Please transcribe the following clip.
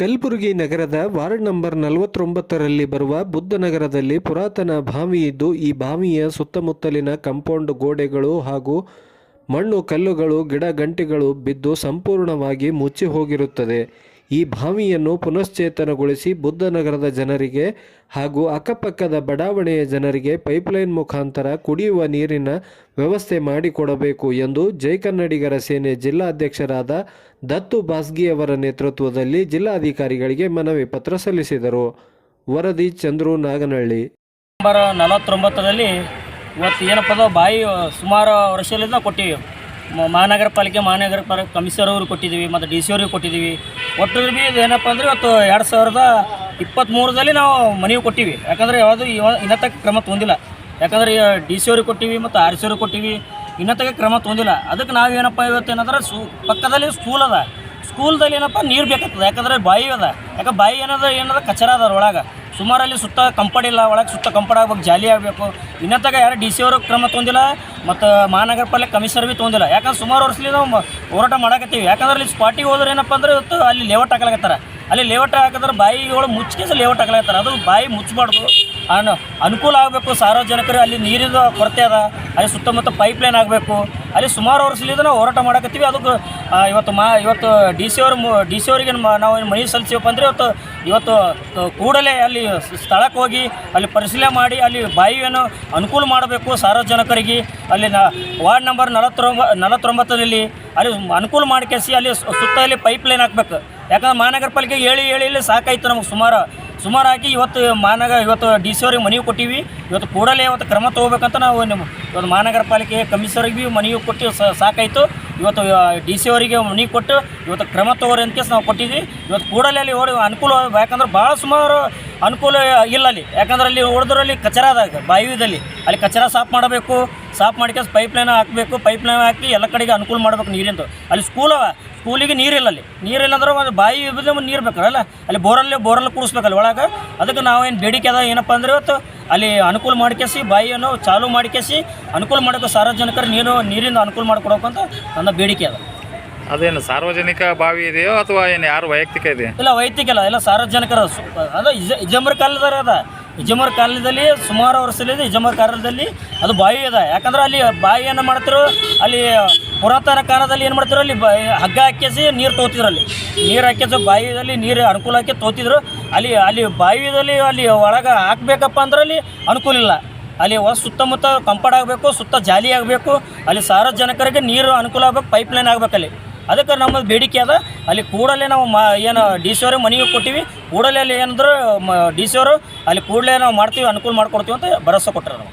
ಕಲಬುರಗಿ ನಗರದ ward number ನಲವತ್ತೊಂಬತ್ತರಲ್ಲಿ ಬರುವ ಬುದ್ಧನಗರದಲ್ಲಿ ಪುರಾತನ ಬಾವಿ ಇದ್ದು, ಈ ಬಾವಿಯ ಸುತ್ತಮುತ್ತಲಿನ ಕಾಂಪೌಂಡ್ ಗೋಡೆಗಳು ಹಾಗೂ ಮಣ್ಣು ಕಲ್ಲುಗಳು, ಗಿಡ ಗಂಟೆಗಳು ಬಿದ್ದು ಸಂಪೂರ್ಣವಾಗಿ ಮುಚ್ಚಿ ಹೋಗಿರುತ್ತದೆ ಈ ಬಾವಿಯನ್ನು ಪುನಶ್ಚೇತನಗೊಳಿಸಿ ಬುದ್ಧನಗರದ ಜನರಿಗೆ ಹಾಗೂ ಅಕ್ಕಪಕ್ಕದ ಬಡಾವಣೆಯ ಜನರಿಗೆ ಪೈಪ್ಲೈನ್ ಮುಖಾಂತರ ಕುಡಿಯುವ ನೀರಿನ ವ್ಯವಸ್ಥೆ ಮಾಡಿಕೊಡಬೇಕು ಎಂದು ಜೈ ಕನ್ನಡಿಗರ ಸೇನೆ ಜಿಲ್ಲಾಧ್ಯಕ್ಷರಾದ ದತ್ತು ಬಾಸ್ಗಿಯವರ ನೇತೃತ್ವದಲ್ಲಿ ಜಿಲ್ಲಾಧಿಕಾರಿಗಳಿಗೆ ಮನವಿ ಪತ್ರ ಸಲ್ಲಿಸಿದರು. ವರದಿ ಚಂದ್ರು ನಾಗನಹಳ್ಳಿ. ನಲವತ್ತೊಂಬತ್ತರಲ್ಲಿ ಇವತ್ತು ಏನಪ್ಪ ಬಾಯಿ ಸುಮಾರು ವರ್ಷದಿಂದ ಕೊಟ್ಟಿವಿ. ಮಹಾನಗರ ಪಾಲಿಕೆ ಮಹಾನಗರ ಪಾಲಿಕೆ ಕಮಿಷನರ್ ಅವ್ರಿಗೆ ಕೊಟ್ಟಿದ್ದೀವಿ, ಮತ್ತು ಡಿ ಸಿ ಅವ್ರಿಗೆ ಕೊಟ್ಟಿದ್ದೀವಿ. ಒಟ್ಟು ಬಿ ಇದು ಏನಪ್ಪ ಅಂದರೆ ಇವತ್ತು ಎರಡು ಸಾವಿರದ ಇಪ್ಪತ್ತ್ಮೂರರಲ್ಲಿ ನಾವು ಮನವಿ ಕೊಟ್ಟಿವಿ. ಯಾಕಂದರೆ ಯಾವುದು ಇವ ತಕ್ಕ ಕ್ರಮ ತೊಂದಿಲ್ಲ ಯಾಕಂದರೆ ಡಿ ಸಿ ಅವ್ರಿಗೆ ಕೊಟ್ಟಿವಿ ಮತ್ತು ಆರ್ ಸಿ ಅವ್ರಿಗೆ ಕೊಟ್ಟಿವಿ. ಇನ್ನತಕ್ಕೆ ಕ್ರಮ ತೊಂದಿಲ್ಲ ಅದಕ್ಕೆ ನಾವೇನಪ್ಪ ಇವತ್ತು ಏನಂದ್ರೆ ಸು ಪಕ್ಕದಲ್ಲಿ ಸ್ಕೂಲ್ ಅದ. ಸ್ಕೂಲ್ದಲ್ಲಿ ಏನಪ್ಪ, ನೀರು ಬೇಕಾಗ್ತದೆ. ಯಾಕಂದ್ರೆ ಬಾಯಿ ಅದ. ಯಾಕೆ ಬಾಯಿ ಏನದ ಏನದ ಕಚರ ಅದ ಒಳಗೆ ಸುಮಾರು ಅಲ್ಲಿ ಸುತ್ತ ಕಂಪಡ್ ಇಲ್ಲ, ಒಳಗೆ ಸುತ್ತ ಕಂಪಡ್ ಆಗ್ಬೇಕು, ಜಾಲಿ ಆಗಬೇಕು. ಇನ್ನತ್ತಾಗ ಯಾರು ಡಿ ಸಿ ಅವರು ಕ್ರಮ ತೊಂದಿಲ್ಲ, ಮತ್ತು ಮಹಾನಗರ ಪಾಲಿಕೆ ಕಮಿಷನರ್ ಭೀ ತೊಂದಿಲ್ಲ. ಯಾಕಂದ್ರೆ ಸುಮಾರು ವರ್ಷದಿಂದ ನಾವು ಹೋರಾಟ ಮಾಡಕತ್ತೀವಿ. ಯಾಕಂದ್ರೆ ಅಲ್ಲಿ ಸ್ಪಾಟಿಗೆ ಹೋದ್ರೆ ಏನಪ್ಪ ಅಂದ್ರೆ ಇವತ್ತು ಅಲ್ಲಿ ಲೇಔಟ್ ಹಾಕಲಾಗತ್ತಾರ ಅಲ್ಲಿ ಲೇಔಟ್ ಹಾಕಿದ್ರೆ ಬಾಯಿ ಒಳಗೆ ಮುಚ್ಚಿಗೆ ಲೇಔಟ್ ಹಾಕಲಾಗತ್ತಾರ ಅದು ಬಾಯಿ ಮುಚ್ಚಬಾರ್ದು. ಅನು, ಅನುಕೂಲ ಆಗಬೇಕು. ಸಾರ್ವಜನಿಕರು ಅಲ್ಲಿ ನೀರಿನ ಕೊರತೆ ಅದ. ಅಲ್ಲಿ ಸುತ್ತಮುತ್ತ ಪೈಪ್ ಲೈನ್ ಆಗಬೇಕು. ಅಲ್ಲಿ ಸುಮಾರು ವರ್ಷಲಿಂದ ನಾವು ಹೋರಾಟ ಮಾಡಕತ್ತೀವಿ. ಅದಕ್ಕೆ ಇವತ್ತು ಮಾ, ಇವತ್ತು ಡಿ ಸಿ ಅವ್ರ ಡಿ ಸಿ ಅವರಿಗೆ ನಾವು ಮನವಿ ಸಲ್ಲಿಸಿವಪ್ಪ ಅಂದರೆ ಇವತ್ತು ಇವತ್ತು ಕೂಡಲೇ ಅಲ್ಲಿ ಸ್ಥಳಕ್ಕೆ ಹೋಗಿ, ಅಲ್ಲಿ ಪರಿಶೀಲನೆ ಮಾಡಿ, ಅಲ್ಲಿ ಬಾಯಿಯನ್ನು ಅನುಕೂಲ ಮಾಡಬೇಕು ಸಾರ್ವಜನಿಕರಿಗೆ. ಅಲ್ಲಿ ವಾರ್ಡ್ ನಂಬರ್ ನಲವತ್ತೊಂಬ, ನಲವತ್ತೊಂಬತ್ತರಲ್ಲಿ ಅಲ್ಲಿ ಅನುಕೂಲ ಮಾಡಿಕೆಸಿ ಅಲ್ಲಿ ಸುತ್ತ ಅಲ್ಲಿ ಪೈಪ್ ಲೈನ್ ಹಾಕ್ಬೇಕು. ಯಾಕಂದ್ರೆ ಮಹಾನಗರ ಪಾಲಿಕೆಗೆ ಹೇಳಿ ಹೇಳಿ ಇಲ್ಲಿ ಸಾಕಾಯ್ತು ನಮಗೆ ಸುಮಾರು. ಸುಮಾರು ಹಾಕಿ ಇವತ್ತು ಮಹಾನಗರ, ಇವತ್ತು ಡಿ ಸಿ ಅವ್ರಿಗೆ ಮನವಿ ಕೊಟ್ಟಿವಿ. ಇವತ್ತು ಕೂಡಲೇ ಇವತ್ತು ಕ್ರಮ ತೊಗೋಬೇಕಂತ ನಾವು ನಿಮ್ಮ, ಇವತ್ತು ಮಹಾನಗರ ಪಾಲಿಕೆ ಕಮಿಷನರ್ಗೆ ಭೀ ಮನವಿ ಕೊಟ್ಟು ಸಾಕಾಯಿತು. ಇವತ್ತು ಡಿ ಸಿ ಅವರಿಗೆ ಮನವಿ ಕೊಟ್ಟು ಇವತ್ತು ಕ್ರಮ ತಗೋರಿ ಅಂತ ನಾವು ಕೊಟ್ಟಿದ್ವಿ. ಇವತ್ತು ಕೂಡಲೇ ಅಲ್ಲಿ ಓಡಿ ಅನುಕೂಲ, ಯಾಕಂದ್ರೆ ಭಾಳ ಸುಮಾರು ಅನುಕೂಲ ಇಲ್ಲ ಅಲ್ಲಿ. ಯಾಕಂದ್ರೆ ಅಲ್ಲಿ ಹೊಡೆದ್ರಲ್ಲಿ ಕಚರ ಅದಾಗ ಬಾವಿದಲ್ಲಿ ಅಲ್ಲಿ ಕಚರ ಸಾಫ್ ಮಾಡಬೇಕು. ಸಾಫ್ ಮಾಡ್ಕೊಂಡು ಪೈಪ್ ಲೈನ್ ಹಾಕಬೇಕು. ಪೈಪ್ ಲೈನ್ ಹಾಕಿ ಎಲ್ಲ ಕಡೆಗೆ ಅನುಕೂಲ ಮಾಡಬೇಕು ನೀರಿಂದು. ಅಲ್ಲಿ ಸ್ಕೂಲ್ ಅವ. ಸ್ಕೂಲಿಗೆ ನೀರಿಲ್ಲ ಅಲ್ಲಿ. ನೀರಿಲ್ಲ ಅಂದ್ರೆ ಒಂದು ಬಾಯಿ ಒಂದು ನೀರು ಬೇಕಲ್ಲ ಅಲ್ಲಿ ಬೋರಲ್ಲಿ ಬೋರಲ್ಲಿ ಕೂಡಿಸ್ಬೇಕಲ್ಲ ಒಳಗೆ? ಅದಕ್ಕೆ ನಾವೇನು ಬೇಡಿಕೆ ಅದ ಏನಪ್ಪ ಅಂದ್ರೆ ಇವತ್ತು ಅಲ್ಲಿ ಅನುಕೂಲ ಮಾಡ್ಕೇಸಿ ಬಾಯಿಯನ್ನು ಚಾಲು ಮಾಡ್ಕೇಸಿ ಅನುಕೂಲ ಮಾಡೋಕೆ ಸಾರ್ವಜನಿಕರು ನೀರು ನೀರಿಂದ ಅನುಕೂಲ ಮಾಡ್ಕೊಡೋಕೆ ಅಂತ ನನ್ನ ಬೇಡಿಕೆ ಅದ. ಅದೇನು ಸಾರ್ವಜನಿಕ ಬಾವಿ ಇದೆಯೋ ಅಥವಾ ಏನು ಯಾರು ವೈಯಕ್ತಿಕ ಇದೆ ಇಲ್ಲ ವೈಯಕ್ತಿಕ ಇಲ್ಲ ಎಲ್ಲ ಸಾರ್ವಜನಿಕರ ಅದು ಇಜ ಕಾಲದಾರ ಅದ. ಇಜಮರ್ ಕಾಲದಲ್ಲಿ ಸುಮಾರು ವರ್ಷದಲ್ಲಿ ಇಜಮರ್ ಕಾಲದಲ್ಲಿ ಅದು ಬಾವಿ ಅದ. ಯಾಕಂದ್ರೆ ಅಲ್ಲಿ ಬಾವಿಯನ್ನು ಮಾಡ್ತಿರೋ ಅಲ್ಲಿ ಪುರಾತನ ಕಾಲದಲ್ಲಿ ಏನು ಮಾಡ್ತಿದ್ರು? ಅಲ್ಲಿ ಹಗ್ಗ ಹಾಕಿಸಿ ನೀರು ತೋತಿದ್ರು ಅಲ್ಲಿ. ನೀರು ಹಾಕಿಸಿ ಬಾವಿಯಲ್ಲಿ ನೀರು ಅನುಕೂಲ ಹಾಕಿ ತೋತಿದ್ರು. ಅಲ್ಲಿ ಅಲ್ಲಿ ಬಾವಿದಲ್ಲಿ ಅಲ್ಲಿ ಒಳಗೆ ಹಾಕ್ಬೇಕಪ್ಪ ಅಂದ್ರೆ ಅಲ್ಲಿ ಅನುಕೂಲ ಇಲ್ಲ. ಅಲ್ಲಿ ಹೊಸ ಸುತ್ತಮುತ್ತ ಕಂಪೌಂಡ್ ಆಗಬೇಕು, ಸುತ್ತ ಜಾಲಿ ಆಗಬೇಕು. ಅಲ್ಲಿ ಸಾರ್ವಜನಿಕರಿಗೆ ನೀರು ಅನುಕೂಲ ಆಗಬೇಕು, ಪೈಪ್ ಲೈನ್ ಆಗ್ಬೇಕಲ್ಲಿ ಅದಕ್ಕೆ ನಮ್ಮ ಬೇಡಿಕೆ ಅದ. ಅಲ್ಲಿ ಕೂಡಲೇ ನಾವು ಮಾ ಏನು ಡಿ ಸಿ ಅವ್ರಿಗೆ ಮನೆಗೆ ಕೊಟ್ಟಿವಿ. ಕೂಡಲೇ ಅಲ್ಲಿ ಏನಂದ್ರೆ ಡಿ ಸಿ ಅವರು ಅಲ್ಲಿ ಕೂಡಲೇ ನಾವು ಮಾಡ್ತೀವಿ, ಅನುಕೂಲ ಮಾಡ್ಕೊಡ್ತೀವಿ ಅಂತ ಭರವಸೆ ಕೊಟ್ಟರು ನಾವು